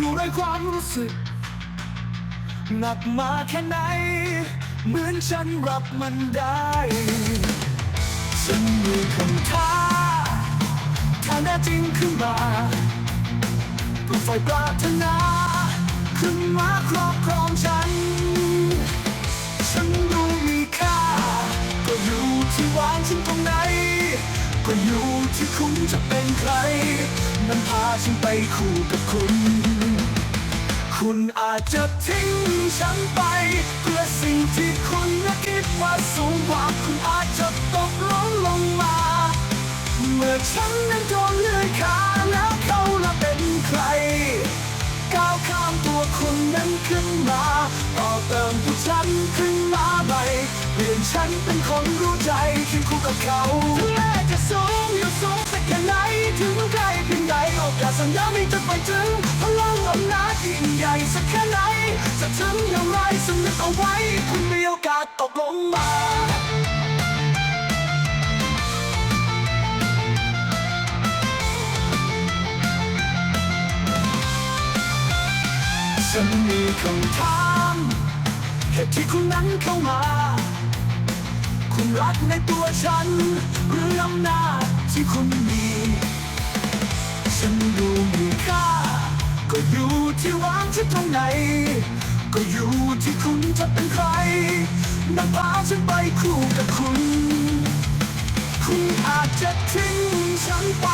รู้ด้วยความรู้สึก หนักมาแค่ไหน เหมือนฉันรับมันได้ฉันมีคำท้าถ้าแน่จริงขึ้นมาปลุกไฟปรารถนา ขึ้นมาครอบครองฉัน ที่คุณจะเป็นใครนพาฉันไปคู่กับคุณ คุณอาจจะทิ้งฉันไป เพื่อสิ่งที่คุณน่ะคิดว่าสูงกว่าคุณอาจจะตกล้นลงมา เมื่อฉันนั้นโดนเลื่อยขาแล้วเขาละเป็นใคร ก้าวข้ามตัวคุณนั้นขึ้นมา ต่อเติมตัวฉันขึ้นมาใหม่ เปลี่ยนฉันเป็นคนรู้ใจเคียงคู่กับเขาถึงแม้จะสูงอยู่สูงสักแค่ไหนถึงไกลเพียงใดโอกาสสัญญาไม่จะไปถึงพลังอำนาจยิ่งใหญ่สักแค่ไหนจะถึงอย่างไรสำนึกเอาไว้ คุณมีโอกาสตกลงมาฉันมีคำถามเหตุที่คุณนั้นเข้ามา คุณรักในตัวฉัน หรืออำนาจที่คุณมี ฉันดูมีค่า ก็อยู่ที่วางฉันตรงไหน ก็อยู่ที่คุณจะเป็นใครนำพาฉันไปคู่กับคุณ คุณอาจจะทิ้งฉันไป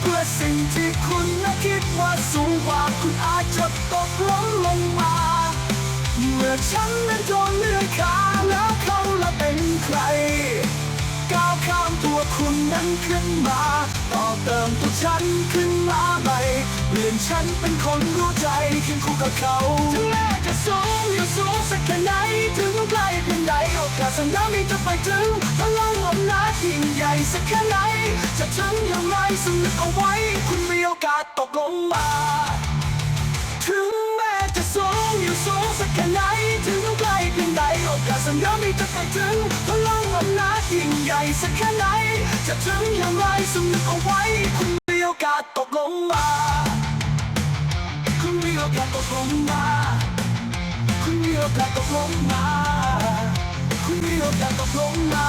เพื่อสิ่งที่คุณน่ะคิดว่าสูงกว่าคุณอาจจะตกล้มลงมา เมื่อฉันนั้นโดน ขึ้นมาต่อเติมตัวฉันขึ้นมาใหม่เปลี่ยนฉันเป็นคนรู้ใจเคียงคู่กับเขาถึงแม้จะสูงอยู่สูงสักแค่ไหนถึงไกลเพียงใดโอกาสสัญญามีจะไปถึงพลังอำนาจยิ่งใหญ่สักแค่ไหน จะถึงอย่างไรสำนึกเอาไว้ คุณมีโอกาสตกลงมา ถึงแม้จะสูงอยู่สูงสักแค่ไหนถึงไกลเพียงใดโอกาสสัญญามีจะไปถึง ยิ่งใหญ่สักแค่ไหน จะถึงอย่างไรสำนึกเอาไว้ คุณมีโอกาสตกลงมา คุณมีโอกาสตกลงมา คุณมีโอกาสตกลงมา คุณมีโอกาสตกลงมา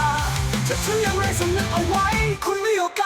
จะถึงอย่างไรสำนึกเอาไว้ คุณมีโอก